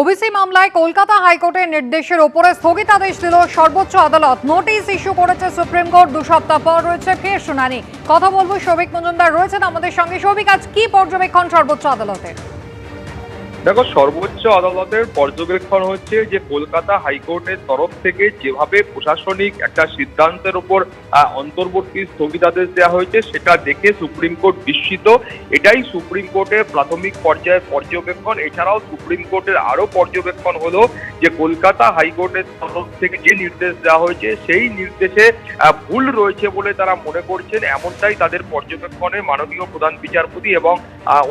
OBC মামলায় কলকাতা হাইকোর্টের নির্দেশের ওপরে স্থগিতাদেশ দিল সর্বোচ্চ আদালত। নোটিশ ইস্যু করেছে সুপ্রিম কোর্ট, দু সপ্তাহ পর রয়েছে ফের শুনানি। কথা বলব সৌভিক মজুমদার রয়েছেন আমাদের সঙ্গে। সৌভিক, আজ কি পর্যবেক্ষণ সর্বোচ্চ আদালতের? দেখো, সর্বোচ্চ আদালতের পর্যবেক্ষণ হচ্ছে যে কলকাতা হাইকোর্টের তরফ থেকে যেভাবে প্রশাসনিক একটা সিদ্ধান্তের উপর অন্তর্বর্তী স্থগিতাদেশ দেওয়া হয়েছে, সেটা দেখে সুপ্রিম কোর্ট বিস্মিত। এটাই সুপ্রিম কোর্টের প্রাথমিক পর্যায়ের পর্যবেক্ষণ। এছাড়াও সুপ্রিম কোর্টের আরও পর্যবেক্ষণ হলো যে কলকাতা হাইকোর্টের তরফ থেকে যে নির্দেশ দেওয়া হয়েছে, সেই নির্দেশে ভুল রয়েছে বলে তারা মনে করছেন। এমনটাই তাদের পর্যবেক্ষণে মাননীয় প্রধান বিচারপতি এবং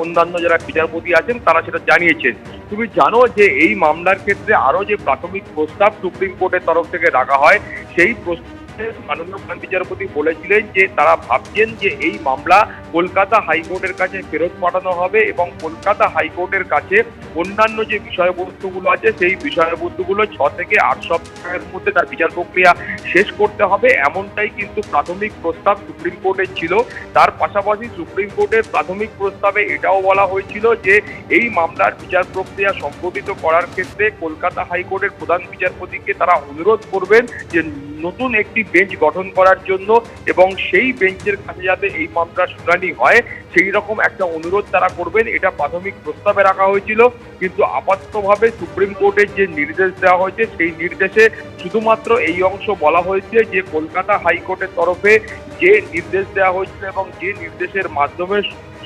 অন্যান্য যারা বিচারপতি আছেন, তারা সেটা জানিয়েছেন। তুমি জানো যে এই মামলার ক্ষেত্রে আরও যে প্রাথমিক প্রস্তাব সুপ্রিম কোর্টের তরফ থেকে রাখা হয়, সেই প্রস্তাবে মাননীয় প্রধান বিচারপতি বলেছিলেন যে, তারা ভাবছেন যে এই মামলা কলকাতা হাইকোর্টের কাছে ফেরত পাঠানো হবে এবং কলকাতা হাইকোর্টের কাছে অন্যান্য যে বিষয়বস্তুগুলো আছে, সেই বিষয়বস্তুগুলো ছ থেকে আট সপ্তাহের মধ্যে তার বিচার প্রক্রিয়া শেষ করতে হবে। এমনটাই কিন্তু প্রাথমিক প্রস্তাব সুপ্রিম কোর্টের ছিল। তার পাশাপাশি সুপ্রিম কোর্টের প্রাথমিক প্রস্তাবে এটাও বলা হয়েছিল যে, এই মামলার বিচার প্রক্রিয়া সম্পাদিত করার ক্ষেত্রে কলকাতা হাইকোর্টের প্রধান বিচারপতিকে তারা অনুরোধ করবেন যে, নতুন একটি বেঞ্চ গঠন করার জন্য এবং সেই বেঞ্চের কাছে যাতে এই মামলার শুনানি হয়, সেই রকম একটা অনুরোধ তারা করবেন। এটা প্রাথমিক প্রস্তাবে রাখা হয়েছিল, কিন্তু আপাততভাবে সুপ্রিম কোর্টের যে নির্দেশ দেওয়া হয়েছে, সেই নির্দেশে শুধুমাত্র এই অংশ বলা হয়েছে যে, কলকাতা হাইকোর্টের তরফে যে নির্দেশ দেওয়া হয়েছিল এবং যে নির্দেশের মাধ্যমে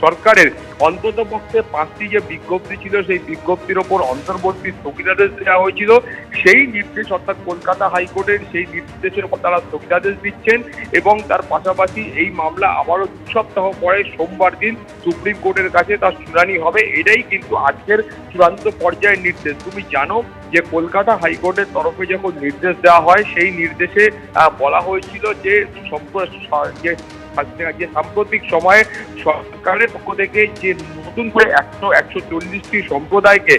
সরকারের অন্তত পক্ষে পাঁচটি যে বিজ্ঞপ্তি ছিল, সেই বিজ্ঞপ্তির ওপর অন্তর্বর্তী স্থগিতাদেশ দেওয়া হয়েছিল। সেই নির্দেশ অর্থাৎ কলকাতা হাইকোর্টের সেই নির্দেশের ওপর তারা স্থগিতাদেশ দিচ্ছেন এবং তার পাশাপাশি এই মামলা আবারও দু সপ্তাহ পরে সোমবার দিন সুপ্রিম কোর্টের কাছে তার শুনানি হবে। এটাই কিন্তু আজকের চূড়ান্ত পর্যায়ের নির্দেশ। তুমি জানো যে কলকাতা হাইকোর্টের তরফে যখন নির্দেশ দেওয়া হয়, সেই নির্দেশে বলা হয়েছিল যে যে সাম্প্রতিক সময়ে সরকারের পক্ষ থেকে যে নতুন করে একশো একশো চল্লিশটি সম্প্রদায়কে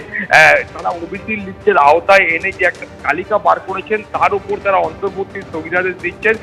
তারা ওবিসি লিস্টের আওতায় এনে যে একটা তালিকা বার করেছেন, তার উপর তারা অন্তর্বর্তী স্থগিতাদেশ দিচ্ছেন।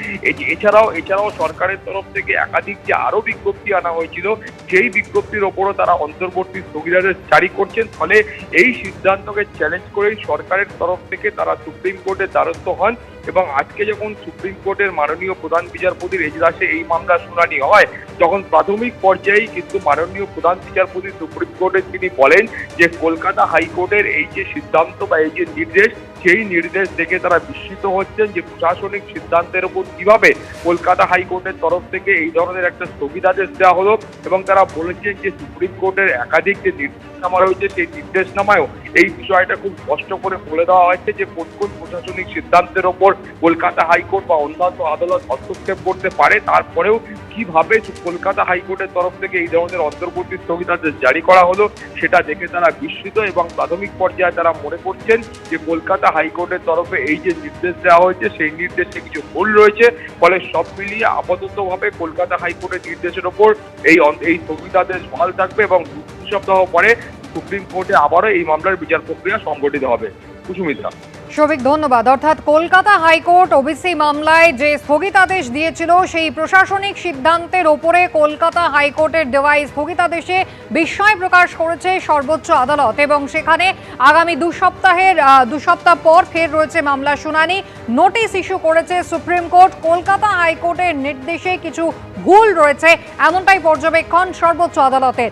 এছাড়াও এছাড়াও সরকারের তরফ থেকে একাধিক যে আরও বিজ্ঞপ্তি আনা হয়েছিল, সেই বিজ্ঞপ্তির ওপরও তারা অন্তর্বর্তী স্থগিতাদেশ জারি করছেন। ফলে এই সিদ্ধান্তকে চ্যালেঞ্জ করেই সরকারের তরফ থেকে তারা সুপ্রিম কোর্টের দ্বারস্থ হন এবং আজকে যখন সুপ্রিম কোর্টের মাননীয় প্রধান বিচারপতির এজলাসে এই মামলা শুনানি হয়, তখন প্রাথমিক পর্যায়েই কিন্তু মাননীয় প্রধান বিচারপতি সুপ্রিম কোর্টে তিনি বলেন যে কলকাতা হাইকোর্টের এই যে সিদ্ধান্ত বা এই যে নির্দেশ সেই নির্দেশ দেখে তারা বিস্মিত হচ্ছেন যে প্রশাসনিক সিদ্ধান্তের উপর কীভাবে কলকাতা হাইকোর্টের তরফ থেকে এই ধরনের একটা স্থগিতাদেশ দেওয়া হলো এবং তারা বলেছেন যে সুপ্রিম কোর্টের একাধিক যে নির্দেশনামা রয়েছে, সেই নির্দেশনামায়ও এই বিষয়টা খুব স্পষ্ট করে বলে দেওয়া হয়েছে যে কোন কোন প্রশাসনিক সিদ্ধান্তের ওপর কলকাতা হাইকোর্ট বা অন্যান্য আদালত হস্তক্ষেপ করতে পারে, তারপরেও কীভাবে কলকাতা হাইকোর্টের তরফ থেকে এই ধরনের অন্তর্বর্তী স্থগিতাদেশ জারি করা হলো, সেটা দেখে তারা বিস্মিত এবং প্রাথমিক পর্যায়ে তারা মনে করছেন যে কলকাতা হাইকোর্টের তরফে এই যে নির্দেশ দেওয়া হয়েছে, সেই নির্দেশে কিছু ভুল রয়েছে। ফলে সব মিলিয়ে আপাতত ভাবে কলকাতা হাইকোর্টের নির্দেশের ওপর এই এই স্থগিতাদেশ বহাল থাকবে এবং দু সপ্তাহ পরে সুপ্রিম কোর্টে আবারও এই মামলার বিচার প্রক্রিয়া সংগঠিত হবে। কুসুমিত্রা সৌভিক, ধন্যবাদ। অর্থাৎ কলকাতা হাইকোর্ট ওবিসি মামলায় যে স্থগিতাদেশ দিয়েছিল, সেই প্রশাসনিক সিদ্ধান্তের ওপরে কলকাতা হাইকোর্টের দেওয়া স্থগিতাদেশে বিস্ময় প্রকাশ করেছে সর্বোচ্চ আদালত এবং সেখানে আগামী দু সপ্তাহের দু সপ্তাহ পর ফের রয়েছে মামলা শুনানি। নোটিশ ইস্যু করেছে সুপ্রিম কোর্ট। কলকাতা হাইকোর্টের নির্দেশে কিছু ভুল রয়েছে, এমনটাই পর্যবেক্ষণ সর্বোচ্চ আদালতের।